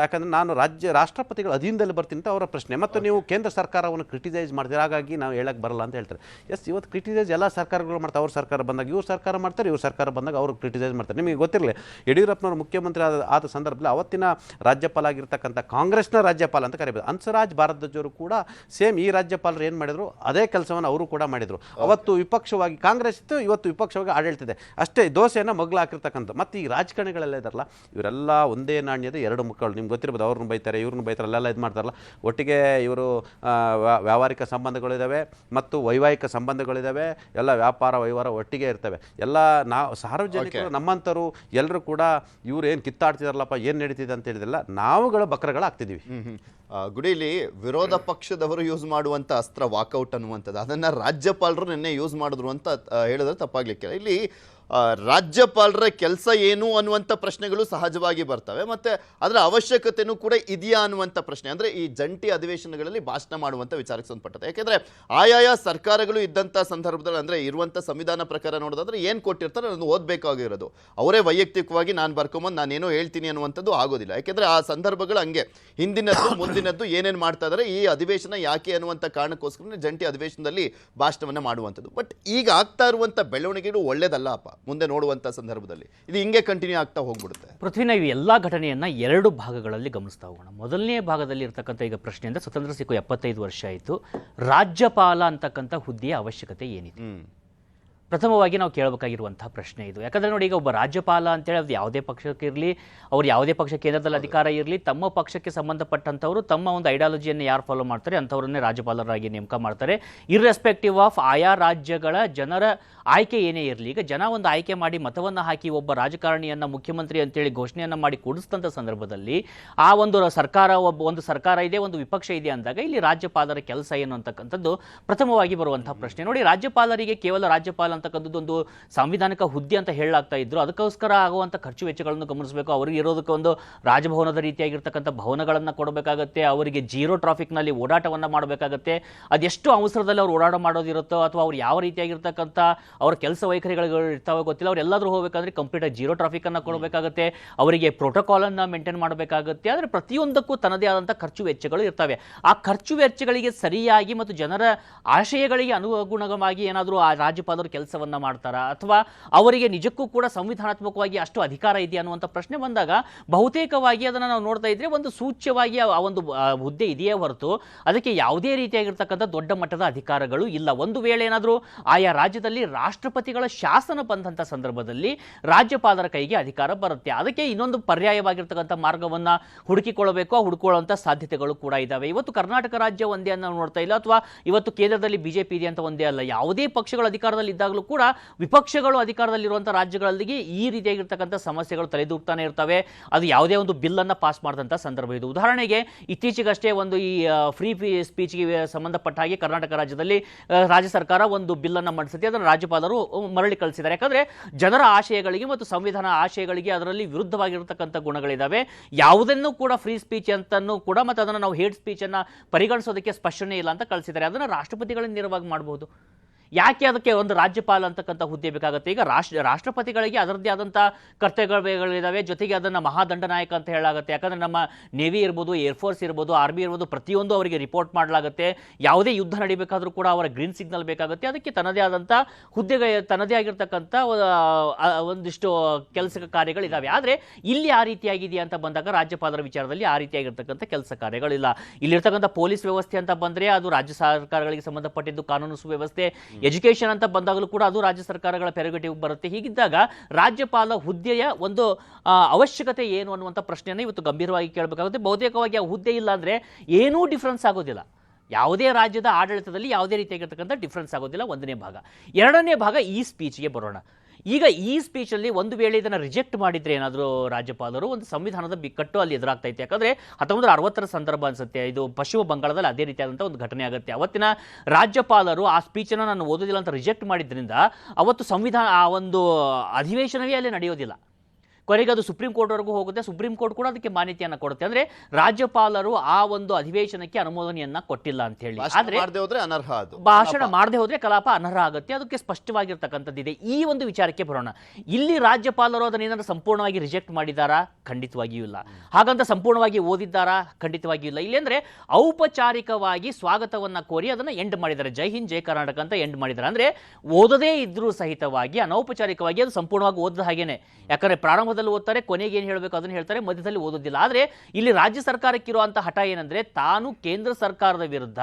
ಯಾಕಂದರೆ ನಾನು ರಾಜ್ಯ, ರಾಷ್ಟ್ರಪತಿಗಳ ಅಧೀನದಲ್ಲಿ ಬರ್ತೀನಿ ಅಂತ ಅವರ ಪ್ರಶ್ನೆ. ಮತ್ತು ನೀವು ಕೇಂದ್ರ ಸರ್ಕಾರವನ್ನು ಕ್ರಿಟಿಸೈಸ್ ಮಾಡ್ತೀರಿ. ಹಾಗಾಗಿ ನಾವು ಹೇಳಕ್ಕೆ ಬರಲ್ಲ ಅಂತ ಹೇಳ್ತಾರೆ. ಎಸ್ ಇವತ್ತು ಕ್ರಿಟಿಸೈಸ್ ಎಲ್ಲ ಸರ್ಕಾರಗಳು ಮಾಡ್ತಾರೆ. ಅವ್ರ ಸರ್ಕಾರ ಬಂದಾಗ ಇವ್ರ ಸರ್ಕಾರ ಮಾಡ್ತಾರೆ, ಇವ್ರ ಸರ್ಕಾರ ಬಂದಾಗ ಅವರು ಕ್ರಿಟಿಸೈಸ್ ಮಾಡ್ತಾರೆ. ನಿಮಗೆ ಗೊತ್ತಿರಲಿ, ಯಡಿಯೂರಪ್ಪನವರು ಮುಖ್ಯಮಂತ್ರಿ ಆದ ಆದ ಸಂದರ್ಭದಲ್ಲಿ ಅವತ್ತಿನ ರಾಜ್ಯಪಾಲ ಆಗಿರ್ತಕ್ಕಂಥ ಕಾಂಗ್ರೆಸ್ನ ರಾಜ್ಯಪಾಲ ಅಂತ ಕರಿಬೋದು. ಹಂಸರಾಜ್ ಭಾರದ್ವಾಜರು ಕೂಡ ಸೇಮ್ ಈ ರಾಜ್ಯಪಾಲರು ಏನು ಮಾಡಿದ್ರು? ಅದೇ ಕೆಲಸವನ್ನು ಅವರು ಕೂಡ ಮಾಡಿದರು. ಅವತ್ತು ವಿಪಕ್ಷವಾಗಿ ಕಾಂಗ್ರೆಸ್ ಇತ್ತು ಇವತ್ತು ವಿಪಕ್ಷವಾಗಿ ಆಡಳ್ತಿದೆ ಅಷ್ಟೇ ದೋಸೆಯನ್ನು ಮಗ್ಲು ಹಾಕಿರ್ತಕ್ಕಂಥ ಮತ್ತು ಈ ರಾಜಕಾರಣಿಗಳೆಲ್ಲ ಇದಾರಲ್ಲ ಇವರೆಲ್ಲ ಒಂದೇ ನಾಣ್ಯದ ಎರಡು ಮಕ್ಕಳು ನಿಮ್ಗೆ ಗೊತ್ತಿರ್ಬೋದು ಅವ್ರನ್ನ ಬೈತಾರೆ ಇವ್ರನ್ನ ಬೈತಾರೆ ಅಲ್ಲೆಲ್ಲ ಇದು ಮಾಡ್ತಾರಲ್ಲ. ಒಟ್ಟಿಗೆ ಇವರು ವ್ಯಾವಹಾರಿಕ ಸಂಬಂಧಗಳಿದ್ದಾವೆ ಮತ್ತು ವೈವಾಹಿಕ ಸಂಬಂಧಗಳಿದ್ದಾವೆ ಎಲ್ಲ ವ್ಯಾಪಾರ ವಹಿವಾರ ಒಟ್ಟಿಗೆ ಇರ್ತವೆ. ಎಲ್ಲ ನಾವು ಸಾರ್ವಜನಿಕರು ನಮ್ಮಂಥರು ಎಲ್ಲರೂ ಕೂಡ ಇವರು ಏನು ಕಿತ್ತಾಡ್ತಿದಾರಲ್ಲಪ್ಪ ಏನು ನಡೀತಿದೆ ಅಂತ ಹೇಳಿದಿಲ್ಲ ನಾವುಗಳು ಬಕ್ರಗಳಾಗ್ತಿದ್ದೀವಿ. ಗುಡಿಲಿ ವಿರೋಧ ಪಕ್ಷದವರು ಯೂಸ್ ಮಾಡುವಂತ ಅಸ್ತ್ರ ವಾಕೌಟ್ ಅನ್ನುವಂಥದ್ದು. ಅದನ್ನ ರಾಜ್ಯಪಾಲರು ನಿನ್ನೆ ಯೂಸ್ ಮಾಡಿದ್ರು ಅಂತ ಹೇಳಿದ್ರೆ ತಪ್ಪಾಗ್ಲಿಕ್ಕಿಲ್ಲ. ಇಲ್ಲಿ ರಾಜ್ಯಪಾಲರ ಕೆಲಸ ಏನು ಅನ್ನುವಂಥ ಪ್ರಶ್ನೆಗಳು ಸಹಜವಾಗಿ ಬರ್ತವೆ. ಮತ್ತು ಅದರ ಅವಶ್ಯಕತೆನೂ ಕೂಡ ಇದೆಯಾ ಅನ್ನುವಂಥ ಪ್ರಶ್ನೆ. ಅಂದರೆ ಈ ಜಂಟಿ ಅಧಿವೇಶನಗಳಲ್ಲಿ ಭಾಷಣ ಮಾಡುವಂಥ ವಿಚಾರಕ್ಕೆ ಸಂಬಂಧಪಟ್ಟದೆ ಯಾಕೆಂದರೆ ಆಯಾಯ ಸರ್ಕಾರಗಳು ಇದ್ದಂಥ ಸಂದರ್ಭದಲ್ಲಿ ಅಂದರೆ ಇರುವಂಥ ಸಂವಿಧಾನ ಪ್ರಕಾರ ನೋಡೋದಾದ್ರೆ ಏನು ಕೊಟ್ಟಿರ್ತಾರೆ ಅದನ್ನು ಓದಬೇಕಾಗಿರೋದು. ಅವರೇ ವೈಯಕ್ತಿಕವಾಗಿ ನಾನು ಬರ್ಕೊಂಬಂದು ನಾನೇನೋ ಹೇಳ್ತೀನಿ ಅನ್ನುವಂಥದ್ದು ಆಗೋದಿಲ್ಲ. ಯಾಕೆಂದ್ರೆ ಆ ಸಂದರ್ಭಗಳು ಹಂಗೆ. ಹಿಂದಿನದ್ದು, ಮುಂದಿನದ್ದು ಏನೇನು ಮಾಡ್ತಾ ಇದ್ದಾರೆ ಈ ಅಧಿವೇಶನ ಯಾಕೆ ಅನ್ನುವಂಥ ಕಾರಣಕ್ಕೋಸ್ಕರ ಜಂಟಿ ಅಧಿವೇಶನದಲ್ಲಿ ಭಾಷಣವನ್ನು ಮಾಡುವಂಥದ್ದು. ಬಟ್ ಈಗ ಆಗ್ತಾ ಇರುವಂಥ ಬೆಳವಣಿಗೆಗಳು ಒಳ್ಳೇದಲ್ಲ ಅಪ್ಪ. ಮುಂದೆ ನೋಡುವಂಥ ಸಂದರ್ಭದಲ್ಲಿ. ಇದು ಹಿಂಗೆ ಕಂಟಿನ್ಯೂ ಆಗ್ತಾ ಹೋಗ್ಬಿಡುತ್ತೆ. ಪೃಥ್ವಿ ನಾವು ಎಲ್ಲ ಘಟನೆಯನ್ನ ಎರಡು ಭಾಗಗಳಲ್ಲಿ ಗಮನಿಸ್ತಾ ಹೋಗೋಣ. ಮೊದಲನೇ ಭಾಗದಲ್ಲಿ ಇರ್ತಕ್ಕಂಥ ಈಗ ಪ್ರಶ್ನೆಯಿಂದ ಅಂದ್ರೆ ಸ್ವತಂತ್ರ ಸಿಕ್ಕು ಎಪ್ಪತ್ತೈದು ವರ್ಷ ಆಯಿತು. ರಾಜ್ಯಪಾಲ ಅಂತಕ್ಕಂಥ ಹುದ್ದೆಯ ಅವಶ್ಯಕತೆ ಏನಿದೆ? ಪ್ರಥಮವಾಗಿ ನಾವು ಕೇಳಬೇಕಾಗಿರುವಂತಹ ಪ್ರಶ್ನೆ ಇದು. ಯಾಕಂದ್ರೆ ನೋಡಿ ಈಗ ಒಬ್ಬ ರಾಜ್ಯಪಾಲ ಅಂತೇಳಿ ಅದು ಯಾವುದೇ ಪಕ್ಷಕ್ಕೆ ಇರಲಿ ಅವ್ರು ಯಾವುದೇ ಪಕ್ಷ ಕೇಂದ್ರದಲ್ಲಿ ಅಧಿಕಾರ ಇರಲಿ ತಮ್ಮ ಪಕ್ಷಕ್ಕೆ ಸಂಬಂಧಪಟ್ಟಂಥವ್ರು ತಮ್ಮ ಒಂದು ಐಡಿಯಾಲಜಿಯನ್ನು ಯಾರು ಫಾಲೋ ಮಾಡ್ತಾರೆ ಅಂಥವ್ರನ್ನೇ ರಾಜ್ಯಪಾಲರಾಗಿ ನೇಮಕ ಮಾಡ್ತಾರೆ. ಇರ್ರೆಸ್ಪೆಕ್ಟಿವ್ ಆಫ್ ಆಯಾ ರಾಜ್ಯಗಳ ಜನರ ಆಯ್ಕೆ ಏನೇ ಇರಲಿ ಈಗ ಜನ ಒಂದು ಆಯ್ಕೆ ಮಾಡಿ ಮತವನ್ನು ಹಾಕಿ ಒಬ್ಬ ರಾಜಕಾರಣಿಯನ್ನ ಮುಖ್ಯಮಂತ್ರಿ ಅಂತೇಳಿ ಘೋಷಣೆಯನ್ನ ಮಾಡಿ ಕೂಡಿಸಿದಂಥ ಸಂದರ್ಭದಲ್ಲಿ ಆ ಒಂದು ಸರ್ಕಾರ ಒಬ್ಬ ಒಂದು ಸರ್ಕಾರ ಇದೆ ಒಂದು ವಿಪಕ್ಷ ಇದೆ ಅಂದಾಗ ಇಲ್ಲಿ ರಾಜ್ಯಪಾಲರ ಕೆಲಸ ಏನು ಅಂತಕ್ಕಂಥದ್ದು ಪ್ರಥಮವಾಗಿ ಬರುವಂತಹ ಪ್ರಶ್ನೆ. ನೋಡಿ ರಾಜ್ಯಪಾಲರಿಗೆ ಕೇವಲ ರಾಜ್ಯಪಾಲ ಅಂತಕ್ಕಂಥದ್ದು ಒಂದು ಸಾಂವಿಧಾನಿಕ ಹುದ್ದೆ ಅಂತ ಹೇಳಲಾಗ್ತಾ ಇದ್ರು. ಅದಕ್ಕೋಸ್ಕರ ಆಗುವಂಥ ಖರ್ಚು ವೆಚ್ಚಗಳನ್ನು ಗಮನಿಸಬೇಕು. ಅವರಿಗೆ ಇರೋದಕ್ಕೆ ಒಂದು ರಾಜಭವನದ ರೀತಿಯಾಗಿರ್ತಕ್ಕಂಥ ಭವನಗಳನ್ನು ಕೊಡಬೇಕಾಗತ್ತೆ. ಅವರಿಗೆ ಜೀರೋ ಟ್ರಾಫಿಕ್ನಲ್ಲಿ ಓಡಾಟವನ್ನು ಮಾಡಬೇಕಾಗತ್ತೆ. ಅದೆಷ್ಟು ಅವಸರದಲ್ಲಿ ಅವ್ರು ಓಡಾಟ ಮಾಡೋದಿರುತ್ತೋ ಅಥವಾ ಅವ್ರು ಯಾವ ರೀತಿಯಾಗಿರ್ತಕ್ಕಂಥ ಅವರ ಕೆಲಸ ವೈಖರಿಗಳು ಇರ್ತಾವೆ ಗೊತ್ತಿಲ್ಲ. ಅವ್ರು ಹೋಗಬೇಕಾದ್ರೆ ಹೋಗಬೇಕಂದ್ರೆ ಕಂಪ್ಯೂಟರ್ ಜೀರೋ ಟ್ರಾಫಿಕನ್ನು ಕೊಡಬೇಕಾಗತ್ತೆ. ಅವರಿಗೆ ಪ್ರೋಟೋಕಾಲನ್ನು ಮೇಂಟೈನ್ ಮಾಡಬೇಕಾಗುತ್ತೆ. ಆದರೆ ಪ್ರತಿಯೊಂದಕ್ಕೂ ತನ್ನದೇ ಆದಂಥ ಖರ್ಚು ವೆಚ್ಚಗಳು ಇರ್ತವೆ. ಆ ಖರ್ಚು ವೆಚ್ಚಗಳಿಗೆ ಸರಿಯಾಗಿ ಮತ್ತು ಜನರ ಆಶಯಗಳಿಗೆ ಅನುಗುಣವಾಗಿ ಏನಾದರೂ ಆ ರಾಜ್ಯಪಾಲರು ಕೆಲಸವನ್ನ ಮಾಡ್ತಾರಾ? ಅಥವಾ ಅವರಿಗೆ ನಿಜಕ್ಕೂ ಕೂಡ ಸಂವಿಧಾನಾತ್ಮಕವಾಗಿ ಅಷ್ಟು ಅಧಿಕಾರ ಇದೆಯಾ ಅನ್ನುವಂಥ ಪ್ರಶ್ನೆ ಬಂದಾಗ ಬಹುತೇಕವಾಗಿ ಅದನ್ನು ನಾವು ನೋಡ್ತಾ ಇದ್ರೆ ಒಂದು ಸೂಚ್ಯವಾಗಿ ಆ ಒಂದು ಹುದ್ದೆ ಇದೆಯೇ ಹೊರತು ಅದಕ್ಕೆ ಯಾವುದೇ ರೀತಿಯಾಗಿರ್ತಕ್ಕಂಥ ದೊಡ್ಡ ಮಟ್ಟದ ಅಧಿಕಾರಗಳು ಇಲ್ಲ. ಒಂದು ವೇಳೆ ಏನಾದರೂ ಆಯಾ ರಾಜ್ಯದಲ್ಲಿ ರಾಷ್ಟ್ರಪತಿಗಳ ಶಾಸನ ಬಂದಂಥ ಸಂದರ್ಭದಲ್ಲಿ ರಾಜ್ಯಪಾಲರ ಕೈಗೆ ಅಧಿಕಾರ ಬರುತ್ತೆ. ಅದಕ್ಕೆ ಇನ್ನೊಂದು ಪರ್ಯಾಯವಾಗಿರ್ತಕ್ಕಂಥ ಮಾರ್ಗವನ್ನು ಹುಡುಕಿಕೊಳ್ಳಬೇಕು. ಆ ಹುಡುಕೊಳ್ಳುವಂಥ ಸಾಧ್ಯತೆಗಳು ಕೂಡ ಇದ್ದಾವೆ ಇವತ್ತು ಕರ್ನಾಟಕ ರಾಜ್ಯ ಒಂದೇ ಅನ್ನೋ ನೋಡ್ತಾ ಇಲ್ಲ? ಅಥವಾ ಇವತ್ತು ಕೇಂದ್ರದಲ್ಲಿ ಬಿಜೆಪಿ ಇದೆ ಅಂತ ಒಂದೇ ಅಲ್ಲ? ಯಾವುದೇ ಪಕ್ಷಗಳು ಅಧಿಕಾರದಲ್ಲಿ ಇದ್ದಾಗಲೂ ಕೂಡ ವಿಪಕ್ಷಗಳು ಅಧಿಕಾರದಲ್ಲಿರುವಂಥ ರಾಜ್ಯಗಳಲ್ಲಿಗೆ ಈ ರೀತಿಯಾಗಿರ್ತಕ್ಕಂಥ ಸಮಸ್ಯೆಗಳು ತಲೆದೂಗ್ತಾನೆ ಇರ್ತವೆ. ಅದು ಯಾವುದೇ ಒಂದು ಬಿಲ್ಲನ್ನು ಪಾಸ್ ಮಾಡಿದಂಥ ಸಂದರ್ಭ ಇದು. ಉದಾಹರಣೆಗೆ ಇತ್ತೀಚೆಗಷ್ಟೇ ಒಂದು ಈ ಫ್ರೀ ಸ್ಪೀಚ್ಗೆ ಸಂಬಂಧಪಟ್ಟ ಹಾಗೆ ಕರ್ನಾಟಕ ರಾಜ್ಯದಲ್ಲಿ ರಾಜ್ಯ ಸರ್ಕಾರ ಒಂದು ಬಿಲ್ಲನ್ನು ಮಂಡಿಸುತ್ತೆ. ಅದನ್ನು ರಾಜ್ಯಪಾಲರು ಮರಳಿ ಕಳಿಸಿದ್ದಾರೆ. ಯಾಕಂದ್ರೆ ಜನರ ಆಶಯಗಳಿಗೆ ಮತ್ತು ಸಂವಿಧಾನ ಆಶಯಗಳಿಗೆ ಅದರಲ್ಲಿ ವಿರುದ್ಧವಾಗಿರತಕ್ಕಂಥ ಗುಣಗಳಿದ್ದಾವೆ ಯಾವುದನ್ನು ಕೂಡ ಫ್ರೀ ಸ್ಪೀಚ್ ಅಂತನೂ ಕೂಡ ಮತ್ತು ಅದನ್ನು ನಾವು ಹೇಟ್ ಸ್ಪೀಚನ್ನು ಪರಿಗಣಿಸೋದಕ್ಕೆ ಸ್ಪಷ್ಟನೇ ಇಲ್ಲ ಅಂತ ಕಳಿಸಿದ್ದಾರೆ. ಅದನ್ನು ರಾಷ್ಟ್ರಪತಿಗಳನ್ನ ನೇರವಾಗಿ ಮಾಡಬಹುದು ಯಾಕೆ ಅದಕ್ಕೆ ಒಂದು ರಾಜ್ಯಪಾಲ ಅಂತಕ್ಕಂಥ ಹುದ್ದೆ ಬೇಕಾಗುತ್ತೆ? ಈಗ ರಾಷ್ಟ್ರ, ರಾಷ್ಟ್ರಪತಿಗಳಿಗೆ ಅದರದ್ದೇ ಆದಂಥ ಕರ್ತವ್ಯಗಳಿದ್ದಾವೆ ಜೊತೆಗೆ ಅದನ್ನು ಮಹಾದಂಡನಾಯಕ ಅಂತ ಹೇಳಲಾಗುತ್ತೆ. ಯಾಕಂದರೆ ನಮ್ಮ ನೇವಿ ಇರ್ಬೋದು ಏರ್ಫೋರ್ಸ್ ಇರ್ಬೋದು, ಆರ್ಮಿ ಇರ್ಬೋದು, ಪ್ರತಿಯೊಂದು ಅವರಿಗೆ ರಿಪೋರ್ಟ್ ಮಾಡಲಾಗುತ್ತೆ. ಯಾವುದೇ ಯುದ್ಧ ನಡಿಬೇಕಾದ್ರೂ ಕೂಡ ಅವರ ಗ್ರೀನ್ ಸಿಗ್ನಲ್ ಬೇಕಾಗುತ್ತೆ. ಅದಕ್ಕೆ ತನ್ನದೇ ಆದಂಥ ಹುದ್ದೆಗೆ, ತನ್ನದೇ ಆಗಿರ್ತಕ್ಕಂಥ ಒಂದಿಷ್ಟು ಕೆಲಸ ಕಾರ್ಯಗಳಿದ್ದಾವೆ ಆದರೆ ಇಲ್ಲಿ ಆ ರೀತಿಯಾಗಿದೆಯಾ ಅಂತ ಬಂದಾಗ ರಾಜ್ಯಪಾಲರ ವಿಚಾರದಲ್ಲಿ ಆ ರೀತಿಯಾಗಿರ್ತಕ್ಕಂಥ ಕೆಲಸ ಕಾರ್ಯಗಳಿಲ್ಲ. ಇಲ್ಲಿರ್ತಕ್ಕಂಥ ಪೊಲೀಸ್ ವ್ಯವಸ್ಥೆ ಅಂತ ಬಂದರೆ ಅದು ರಾಜ್ಯ ಸರ್ಕಾರಗಳಿಗೆ ಸಂಬಂಧಪಟ್ಟಿದ್ದು ಕಾನೂನು ಸುವ್ಯವಸ್ಥೆ. ಎಜುಕೇಷನ್ ಅಂತ ಬಂದಾಗಲೂ ಕೂಡ ಅದು ರಾಜ್ಯ ಸರ್ಕಾರಗಳ ಪೆರಗಟಿವ್ ಬರುತ್ತೆ. ಹೀಗಿದ್ದಾಗ ರಾಜ್ಯಪಾಲ ಹುದ್ದೆಯ ಒಂದು ಅವಶ್ಯಕತೆ ಏನು ಅನ್ನುವಂಥ ಪ್ರಶ್ನೆಯನ್ನು ಇವತ್ತು ಗಂಭೀರವಾಗಿ ಕೇಳಬೇಕಾಗುತ್ತೆ. ಬಹುತೇಕವಾಗಿ ಆ ಹುದ್ದೆ ಇಲ್ಲ ಅಂದರೆ ಏನೂ ಡಿಫ್ರೆನ್ಸ್ ಆಗೋದಿಲ್ಲ. ಯಾವುದೇ ರಾಜ್ಯದ ಆಡಳಿತದಲ್ಲಿ ಯಾವುದೇ ರೀತಿಯಾಗಿರ್ತಕ್ಕಂಥ ಡಿಫ್ರೆನ್ಸ್ ಆಗೋದಿಲ್ಲ. ಒಂದನೇ ಭಾಗ. ಎರಡನೇ ಭಾಗ ಈ ಸ್ಪೀಚ್ಗೆ ಬರೋಣ. ಈಗ ಈ ಸ್ಪೀಚಲ್ಲಿ ಒಂದು ವೇಳೆ ಇದನ್ನು ರಿಜೆಕ್ಟ್ ಮಾಡಿದರೆ ಏನಾದರೂ ರಾಜ್ಯಪಾಲರು, ಒಂದು ಸಂವಿಧಾನದ ಬಿಕ್ಕಟ್ಟು ಅಲ್ಲಿ ಎದುರಾಗ್ತಾ ಇತ್ತು ಯಾಕಂದರೆ ಹತ್ತೊಂಬತ್ತು ಅರವತ್ತರ ಸಂದರ್ಭ ಅನ್ಸುತ್ತೆ. ಇದು ಪಶ್ಚಿಮ ಬಂಗಾಳದಲ್ಲಿ ಅದೇ ರೀತಿಯಾದಂಥ ಒಂದು ಘಟನೆ ಆಗುತ್ತೆ. ಅವತ್ತಿನ ರಾಜ್ಯಪಾಲರು ಆ ಸ್ಪೀಚನ್ನು ನಾನು ಓದೋದಿಲ್ಲ ಅಂತ ರಿಜೆಕ್ಟ್ ಮಾಡಿದ್ರಿಂದ ಅವತ್ತು ಸಂವಿಧಾನ, ಆ ಒಂದು ಅಧಿವೇಶನವೇ ಅಲ್ಲಿ ನಡೆಯೋದಿಲ್ಲ. ಕೊನೆಗೆ ಅದು ಸುಪ್ರೀಂ ಕೋರ್ಟ್ವರೆಗೂ ಹೋಗುತ್ತೆ. ಸುಪ್ರೀಂ ಕೋರ್ಟ್ ಕೂಡ ಅದಕ್ಕೆ ಮಾನ್ಯತೆಯನ್ನು ಕೊಡುತ್ತೆ. ಅಂದ್ರೆ ರಾಜ್ಯಪಾಲರು ಆ ಒಂದು ಅಧಿವೇಶನಕ್ಕೆ ಅನುಮೋದನೆಯನ್ನ ಕೊಟ್ಟಿಲ್ಲ ಅಂತ ಹೇಳಿ. ಆದರೆ ಅನರ್ಹ ಅದು. ಭಾಷಣ ಮಾಡದೆ ಹೋದರೆ ಕಲಾಪ ಅನರ್ಹ ಆಗುತ್ತೆ. ಅದಕ್ಕೆ ಸ್ಪಷ್ಟವಾಗಿರ್ತಕ್ಕಂಥದ್ದಿದೆ ಈ ಒಂದು ವಿಚಾರಕ್ಕೆ ಬರೋಣ. ಇಲ್ಲಿ ರಾಜ್ಯಪಾಲರು ಅದನ್ನ ಏನಾದರೂ ಸಂಪೂರ್ಣವಾಗಿ ರಿಜೆಕ್ಟ್ ಮಾಡಿದಾರಾ? ಖಂಡಿತವಾಗಿಯೂ ಇಲ್ಲ. ಹಾಗಂತ ಸಂಪೂರ್ಣವಾಗಿ ಓದಿದ್ದಾರಾ? ಖಂಡಿತವಾಗಿಯೂ ಇಲ್ಲ. ಇಲ್ಲೇಂದ್ರೆ ಔಪಚಾರಿಕವಾಗಿ ಸ್ವಾಗತವನ್ನ ಕೋರಿ ಅದನ್ನ ಎಂಡ್ ಮಾಡಿದ್ದಾರೆ. ಜೈ ಹಿಂದ್ ಜೈ ಕರ್ನಾಟಕ ಅಂತ ಎಂಡ್ ಮಾಡಿದ್ದಾರೆ. ಅಂದ್ರೆ ಓದದೇ ಇದ್ರೂ ಸಹಿತವಾಗಿ ಅನೌಪಚಾರಿಕವಾಗಿ ಅದು ಸಂಪೂರ್ಣವಾಗಿ ಓದಿದ ಹಾಗೇನೆ. ಯಾಕಂದ್ರೆ ಪ್ರಾರಂಭದಲ್ಲಿ ಓದ್ತಾರೆ ಕೊನೆಗೆ ಏನು ಹೇಳಬೇಕು ಅದನ್ನ ಹೇಳ್ತಾರೆ ಮಧ್ಯದಲ್ಲಿ ಓದೋದಿಲ್ಲ. ಆದರೆ ಇಲ್ಲಿ ರಾಜ್ಯ ಸರ್ಕಾರಕ್ಕಿರುವಂತಹ ಹಠ ಏನಂದ್ರೆ ತಾನು ಕೇಂದ್ರ ಸರ್ಕಾರದ ವಿರುದ್ಧ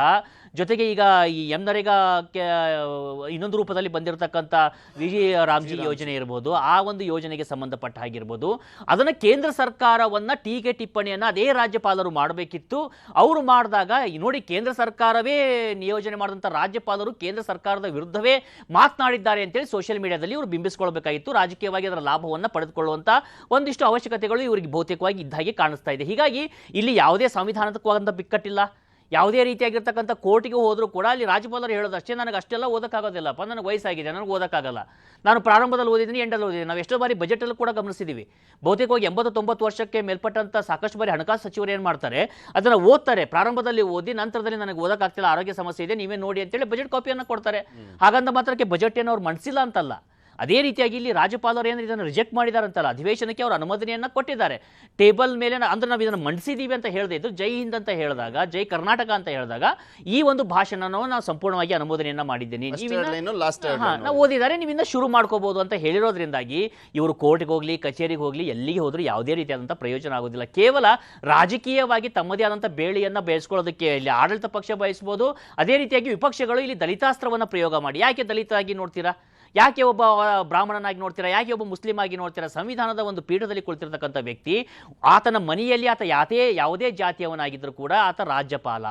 ಜೊತೆಗೆ ಈಗ ಈ ಎಂ ನರೇಗಾ ಇನ್ನೊಂದು ರೂಪದಲ್ಲಿ ಬಂದಿರತಕ್ಕಂಥ ವಿಜಿ ರಾಮ್ಜಿ ಯೋಜನೆ ಇರ್ಬೋದು ಆ ಒಂದು ಯೋಜನೆಗೆ ಸಂಬಂಧಪಟ್ಟ ಹಾಗಿರ್ಬೋದು ಅದನ್ನ ಕೇಂದ್ರ ಸರ್ಕಾರವನ್ನ ಟೀಕೆ ಟಿಪ್ಪಣಿಯನ್ನ ಅದೇ ರಾಜ್ಯಪಾಲರು ಮಾಡಬೇಕಿತ್ತು. ಅವರು ಮಾಡಿದಾಗ ನೋಡಿ ಕೇಂದ್ರ ಸರ್ಕಾರವೇ ನಿಯೋಜನೆ ಮಾಡಿದಂಥ ರಾಜ್ಯಪಾಲರು ಕೇಂದ್ರ ಸರ್ಕಾರದ ವಿರುದ್ಧವೇ ಮಾತನಾಡಿದ್ದಾರೆ ಅಂತೇಳಿ ಸೋಷಿಯಲ್ ಮೀಡಿಯಾದಲ್ಲಿ ಇವರು ಬಿಂಬಿಸ್ಕೊಳ್ಬೇಕಾಗಿತ್ತು. ರಾಜಕೀಯವಾಗಿ ಅದರ ಲಾಭವನ್ನು ಪಡೆದುಕೊಳ್ಳುವಂಥ ಒಂದಿಷ್ಟು ಅವಶ್ಯಕತೆಗಳು ಇವರಿಗೆ ಬಹುತೇಕವಾಗಿ ಇದ್ದ ಹಾಗೆ ಕಾಣಿಸ್ತಾ ಇದೆ. ಹೀಗಾಗಿ ಇಲ್ಲಿ ಯಾವುದೇ ಸಂವಿಧಾನಾತ್ಮಕವಾದಂಥ ಬಿಕ್ಕಟ್ಟಿಲ್ಲ. ಯಾವುದೇ ರೀತಿಯಾಗಿರ್ತಕ್ಕಂಥ ಕೋರ್ಟಿಗೆ ಹೋದರೂ ಕೂಡ ಅಲ್ಲಿ ರಾಜ್ಯಪಾಲರು ಹೇಳೋದು ಅಷ್ಟೇ. ನನಗೆ ಅಷ್ಟೆಲ್ಲ ಓದೋಕ್ಕಾಗೋದಿಲ್ಲಪ್ಪ. ನನಗೆ ವಯಸ್ಸಾಗಿದೆ. ನನಗೆ ಓದೋಕ್ಕಾಗಲ್ಲ. ನಾನು ಪ್ರಾರಂಭದಲ್ಲಿ ಓದಿದ್ದೀನಿ ಎಂಡಲ್ಲಿ ಓದಿದ್ದೀನಿ. ನಾವು ಎಷ್ಟೋ ಬಾರಿ ಬಜೆಟಲ್ಲೂ ಕೂಡ ಗಮನಿಸಿದ್ದೀವಿ. ಬಹುತೇಕವಾಗಿ ಎಂಬತ್ತು ತೊಂಬತ್ತು ವರ್ಷಕ್ಕೆ ಮೇಲ್ಪಟ್ಟಂಥ ಸಾಕಷ್ಟು ಬಾರಿ ಹಣಕಾಸು ಸಚಿವರು ಏನು ಮಾಡ್ತಾರೆ ಅದನ್ನು ಓದ್ತಾರೆ. ಪ್ರಾರಂಭದಲ್ಲಿ ಓದಿ ನಂತರದಲ್ಲಿ ನನಗೆ ಓದೋಕ್ಕಾಗ್ತಿಲ್ಲ. ಆರೋಗ್ಯ ಸಮಸ್ಯೆ ಇದೆ ನೀವೇ ನೋಡಿ ಅಂತೇಳಿ ಬಜೆಟ್ ಕಾಪಿಯನ್ನು ಕೊಡ್ತಾರೆ. ಹಾಗಂತ ಮಾತ್ರಕ್ಕೆ ಬಜೆಟ್ ಏನು ಅವ್ರು ಮನಸ್ಸಿಲ್ಲ ಅಂತಲ್ಲ. ಅದೇ ರೀತಿಯಾಗಿ ಇಲ್ಲಿ ರಾಜ್ಯಪಾಲರು ಏನು ಇದನ್ನು ರಿಜೆಕ್ಟ್ ಮಾಡಿದಾರಂತಲ್ಲ ಅಂತಲ್ಲ ಅಧಿವೇಶನಕ್ಕೆ ಅವರು ಅನುಮೋದನೆಯನ್ನು ಕೊಟ್ಟಿದ್ದಾರೆ. ಟೇಬಲ್ ಮೇಲೆ ಅಂದ್ರೆ ನಾವು ಇದನ್ನು ಮಂಡಿಸಿದ್ದೀವಿ ಅಂತ ಹೇಳದೇ ಇದ್ದು ಜೈ ಹಿಂದ್ ಅಂತ ಹೇಳಿದಾಗ ಜೈ ಕರ್ನಾಟಕ ಅಂತ ಹೇಳಿದಾಗ ಈ ಒಂದು ಭಾಷಣವನ್ನು ನಾವು ಸಂಪೂರ್ಣವಾಗಿ ಅನುಮೋದನೆಯನ್ನ ಮಾಡಿದ್ದೀನಿ. ನಾವು ಓದಿದ್ದಾರೆ ನೀವಿಂದ ಶುರು ಮಾಡ್ಕೋಬಹುದು ಅಂತ ಹೇಳಿರೋದ್ರಿಂದಾಗಿ ಇವರು ಕೋರ್ಟ್ಗೆ ಹೋಗ್ಲಿ ಕಚೇರಿಗೆ ಹೋಗ್ಲಿ ಎಲ್ಲಿಗೆ ಹೋದ್ರು ಯಾವುದೇ ರೀತಿಯಾದಂತಹ ಪ್ರಯೋಜನ ಆಗೋದಿಲ್ಲ. ಕೇವಲ ರಾಜಕೀಯವಾಗಿ ತಮ್ಮದೇ ಆದಂತಹ ಬೇಳಿಯನ್ನ ಬೆಳೆಸ್ಕೊಳ್ಳೋದಕ್ಕೆ ಇಲ್ಲಿ ಆಡಳಿತ ಪಕ್ಷ ಬಯಸ್ಬೋದು. ಅದೇ ರೀತಿಯಾಗಿ ವಿಪಕ್ಷಗಳು ಇಲ್ಲಿ ದಲಿತಾಸ್ತ್ರವನ್ನ ಪ್ರಯೋಗ ಮಾಡಿ. ಯಾಕೆ ದಲಿತ ಆಗಿ ನೋಡ್ತೀರಾ? ಯಾಕೆ ಒಬ್ಬ ಬ್ರಾಹ್ಮಣನಾಗಿ ನೋಡ್ತೀರಾ? ಯಾಕೆ ಒಬ್ಬ ಮುಸ್ಲಿಂ ಆಗಿ ನೋಡ್ತೀರಾ? ಸಂವಿಧಾನದ ಒಂದು ಪೀಠದಲ್ಲಿ ಕುಳಿತಿರ್ತಕ್ಕಂಥ ವ್ಯಕ್ತಿ ಆತನ ಮನೆಯಲ್ಲಿ ಆತ ಯಾತೇ ಯಾವುದೇ ಜಾತಿಯವನಾಗಿದ್ದರೂ ಕೂಡ ಆತ ರಾಜ್ಯಪಾಲ.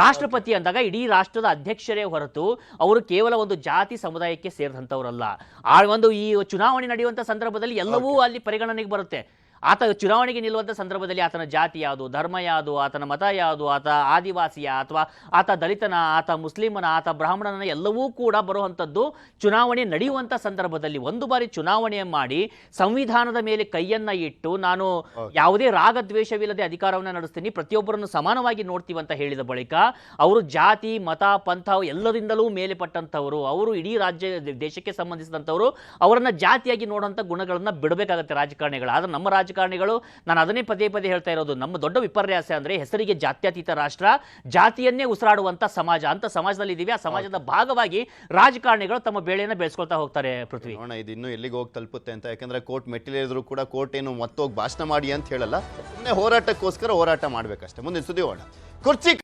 ರಾಷ್ಟ್ರಪತಿ ಅಂದಾಗ ಇಡೀ ರಾಷ್ಟ್ರದ ಅಧ್ಯಕ್ಷರೇ ಹೊರತು ಅವರು ಕೇವಲ ಒಂದು ಜಾತಿ ಸಮುದಾಯಕ್ಕೆ ಸೇರಿದಂಥವರಲ್ಲ. ಆ ಒಂದು ಈ ಚುನಾವಣೆ ನಡೆಯುವಂಥ ಸಂದರ್ಭದಲ್ಲಿ ಎಲ್ಲವೂ ಅಲ್ಲಿ ಪರಿಗಣನೆಗೆ ಬರುತ್ತೆ. ಆತ ಚುನಾವಣೆಗೆ ನಿಲ್ಲುವಂಥ ಸಂದರ್ಭದಲ್ಲಿ ಆತನ ಜಾತಿ ಯಾವುದು ಧರ್ಮ ಯಾವುದು ಆತನ ಮತ ಯಾವುದು ಆತ ಆದಿವಾಸಿಯ ಅಥವಾ ಆತ ದಲಿತನ ಆತ ಮುಸ್ಲಿಮನ ಆತ ಬ್ರಾಹ್ಮಣನ ಎಲ್ಲವೂ ಕೂಡ ಬರುವಂಥದ್ದು ಚುನಾವಣೆ ನಡೆಯುವಂಥ ಸಂದರ್ಭದಲ್ಲಿ ಒಂದು ಬಾರಿ ಚುನಾವಣೆ ಮಾಡಿ ಸಂವಿಧಾನದ ಮೇಲೆ ಕೈಯನ್ನ ಇಟ್ಟು ನಾನು ಯಾವುದೇ ರಾಗದ್ವೇಷವಿಲ್ಲದೆ ಅಧಿಕಾರವನ್ನು ನಡೆಸ್ತೀನಿ ಪ್ರತಿಯೊಬ್ಬರನ್ನು ಸಮಾನವಾಗಿ ನೋಡ್ತೀವಿ ಅಂತ ಹೇಳಿದ ಬಳಿಕ ಅವರು ಜಾತಿ ಮತ ಪಂಥ ಎಲ್ಲರಿಂದಲೂ ಮೇಲೆ ಪಟ್ಟಂಥವರು ಅವರು ಇಡೀ ರಾಜ್ಯ ದೇಶಕ್ಕೆ ಸಂಬಂಧಿಸಿದಂಥವರು ಅವರನ್ನು ಜಾತಿಯಾಗಿ ನೋಡುವಂಥ ಗುಣಗಳನ್ನು ಬಿಡಬೇಕಾಗುತ್ತೆ ರಾಜಕಾರಣಿಗಳು. ಆದರೆ ನಮ್ಮ ರಾಜಕಾರಣಿಗಳು. ನಾನು ಅದನ್ನೇ ಪದೇ ಪದೇ ಹೇಳ್ತಾ ಇರೋದು ನಮ್ಮ ದೊಡ್ಡ ವಿಪರ್ಯಾಸ ಅಂದ್ರೆ ಹೆಸರಿಗೆ ಜಾತ್ಯತೀತ ರಾಷ್ಟ್ರ ಜಾತಿಯನ್ನೇ ಉಸಿರಾಡುವಂಥ ಸಮಾಜ. ಅಂತ ಸಮಾಜದಲ್ಲಿ ಇದೀವಿ. ಆ ಸಮಾಜದ ಭಾಗವಾಗಿ ರಾಜಕಾರಣಿಗಳು ತಮ್ಮ ಬೇಳೆಯನ್ನು ಬೆಳೆಸ್ಕೊಳ್ತಾ ಹೋಗ್ತಾರೆ ಪೃಥ್ವಿ. ನೋಡೋಣ ಇದು ಇನ್ನೂ ಎಲ್ಲಿಗೆ ಹೋಗಿ ತಲುಪುತ್ತೆ ಅಂತ. ಯಾಕಂದ್ರೆ ಕೋರ್ಟ್ ಮೆಟ್ಟಿಲಿದ್ರು ಕೂಡ ಕೋರ್ಟ್ ಏನು ಮತ್ತೋಗಿ ಭಾಷಣ ಮಾಡಿ ಅಂತ ಹೇಳಲ್ಲ. ಸುಮ್ಮನೆ ಹೋರಾಟಕ್ಕೋಸ್ಕರ ಹೋರಾಟ ಮಾಡಬೇಕಷ್ಟೇ. ಮುಂದಿನ ಸುದ್ದಿ ಹೋಗೋಣ ಕುರ್ಚಿ